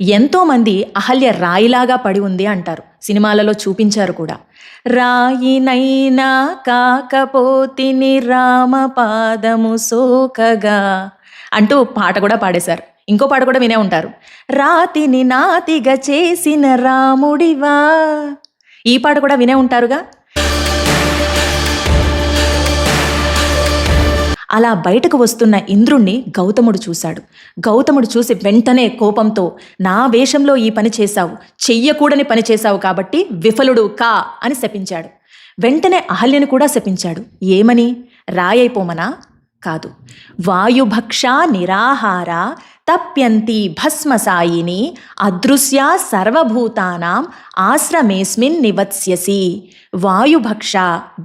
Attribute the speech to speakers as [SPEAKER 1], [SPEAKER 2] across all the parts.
[SPEAKER 1] ఎంతోమంది అహల్య రాయిలాగా పడి ఉంది అంటారు. సినిమాలలో చూపించారు కూడా. రాయినైనా కాకపోతిని రామపాదము సోకగా అంటూ పాట కూడా పాడేశారు. ఇంకో పాట కూడా వినే ఉంటారు. రాతిని నాతిగా చేసిన రాముడివా? ఈ పాట కూడా వినే ఉంటారుగా? అలా బయటకు వస్తున్న ఇంద్రుణ్ణి గౌతముడు చూశాడు. గౌతముడు చూసి వెంటనే కోపంతో నా వేషంలో ఈ పని చేశావు చెయ్యకూడని పని చేశావు కాబట్టి విఫలుడు కా అని శపించాడు. వెంటనే అహల్యను కూడా శపించాడు. ఏమని? రాయైపోమనా? కాదు. వాయుభక్ష నిరాహార తప్యంతి భస్మసాయిని అదృశ్యా సర్వభూతానాం ఆశ్రమేస్మిన్ నివత్స్యసి. వాయుభక్ష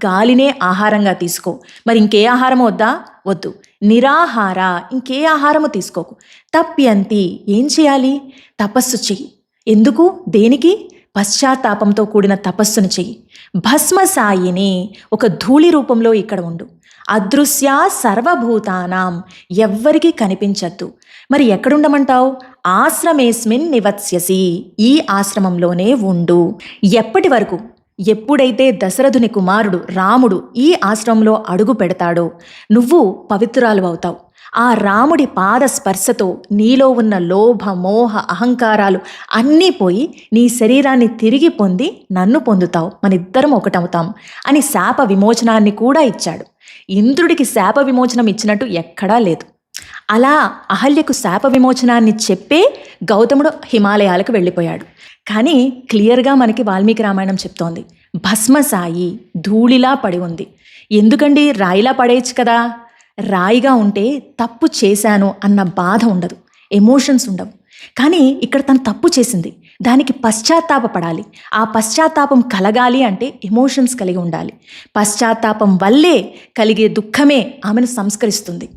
[SPEAKER 1] గాలినే ఆహారంగా తీసుకో. మరి ఇంకే ఆహారం వద్దా? వద్దు. నిరాహార ఇంకే ఆహారము తీసుకోకు. తప్యంతి ఏం చేయాలి? తపస్సు చెయ్యి. ఎందుకు? దేనికి? పశ్చాత్తాపంతో కూడిన తపస్సును చెయ్యి. భస్మసాయిని ఒక ధూళి రూపంలో ఇక్కడ ఉండు. అదృశ్య సర్వభూతానాం ఎవ్వరికీ కనిపించద్దు. మరి ఎక్కడుండమంటావు? ఆశ్రమేస్మిన్ నివత్స్యసి. ఈ ఆశ్రమంలోనే ఉండు. ఎప్పటి వరకు? ఎప్పుడైతే దశరథుని కుమారుడు రాముడు ఈ ఆశ్రమంలో అడుగు పెడతాడో నువ్వు పవిత్రాలు అవుతావు. ఆ రాముడి పాద స్పర్శతో నీలో ఉన్న లోభ మోహ అహంకారాలు అన్నీ పోయి నీ శరీరాన్ని తిరిగి పొంది నన్ను పొందుతావు. మనిద్దరం ఒకటవుతాం అని శాప విమోచనాన్ని కూడా ఇచ్చాడు. ఇంద్రుడికి శాప విమోచనం ఇచ్చినట్టు ఎక్కడా లేదు. అలా అహల్యకు శాప విమోచనాన్ని చెప్పే గౌతముడు హిమాలయాలకు వెళ్ళిపోయాడు. కానీ క్లియర్గా మనకి వాల్మీకి రామాయణం చెప్తోంది. భస్మసాయి ధూళిలా పడి ఉంది. ఎందుకండి రాయిలా పడేయచ్చు కదా? రాయిగా ఉంటే తప్పు చేశాను అన్న బాధ ఉండదు. ఎమోషన్స్ ఉండవు. కానీ ఇక్కడ తను తప్పు చేసింది. దానికి పశ్చాత్తాపపడాలి. ఆ పశ్చాత్తాపం కలగాలి అంటే ఎమోషన్స్ కలిగి ఉండాలి. పశ్చాత్తాపం వల్లే కలిగే దుఃఖమే ఆమెను సంస్కరిస్తుంది.